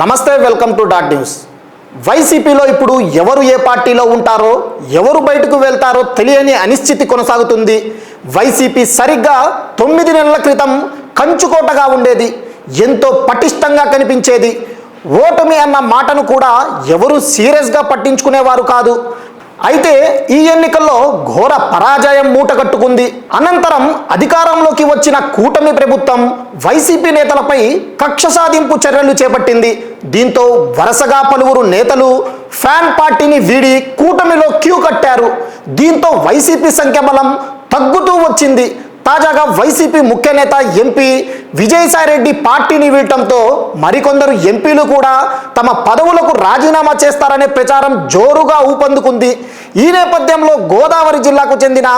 నమస్తే welcome to dot news. వైసీపీలో ఇప్పుడు ఎవరు ఏ పార్టీలో ఉంటారో ఎవరు బయటకు వెళ్తారో తెలియని అనిశ్చితి కొనసాగుతుంది. వైసీపీ సరిగ్గా తొమ్మిది నెలల క్రితం కంచుకోటగా ఉండేది ఎంతో పటిష్టంగా కనిపించేది. ఓటమి అన్న మాటను కూడా ఎవరు సీరియస్గా పట్టించుకునేవారు కాదు. అయితే ఈ ఎన్నికల్లో ఘోర పరాజయం మూటగట్టుకుంది. అనంతరం అధికారంలోకి వచ్చిన కూటమి ప్రభుత్వం వైసీపీ నేతలపై కక్ష సాధింపు చర్యలు చేపట్టింది. దీంతో వరుసగా పలువురు నేతలు ఫ్యాన్ పార్టీని వీడి కూటమిలో క్యూ కట్టారు. దీంతో వైసీపీ సంఖ్యాబలం తగ్గుతూ వచ్చింది. తాజాగా వైసీపీ ముఖ్య నేత ఎంపీ విజయసాయిరెడ్డి పార్టీని వీడటంతో మరికొందరు ఎంపీలు కూడా తమ పదవులకు రాజీనామా చేస్తారనే ప్రచారం జోరుగా ఊపందుకుంది. ఈ నేపథ్యంలో గోదావరి జిల్లాకు చెందిన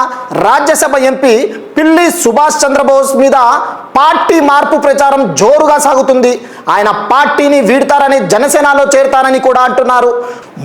రాజ్యసభ ఎంపీ పిల్లి సుభాష్ చంద్రబోస్ మీద పార్టీ మార్పు ప్రచారం జోరుగా సాగుతుంది. ఆయన పార్టీని వీడతారని జనసేనలో చేరతారని కూడా అంటున్నారు.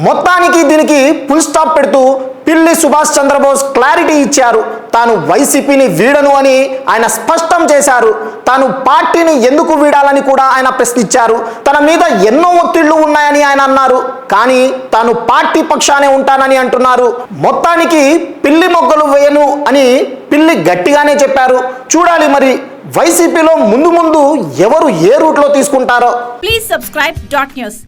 మొత్తానికి దీనికి ఫుల్ స్టాప్ పెడుతూ పిల్లి సుభాష్ చంద్రబోస్ క్లారిటీ ఇచ్చారు. తాను వైసీపీని వీడను అని ఆయన స్పష్టం చేశారు. తాను పార్టీని ఎందుకు వీడాలని కూడా ఆయన ప్రశ్నించారు. తన మీద ఎన్నో ఒత్తిళ్ళు ఉన్నాయని ఆయన అన్నారు. కానీ తాను పార్టీ పక్షానే ఉంటానని అంటున్నారు. మొత్తానికి పిల్లి మొగ్గలు వేయను అని పిల్లి గట్టిగానే చెప్పారు. చూడాలి మరి వైసీపీలో ముందు ముందు ఎవరు ఏ రూట్లో తీసుకుంటారో. Please subscribe dot news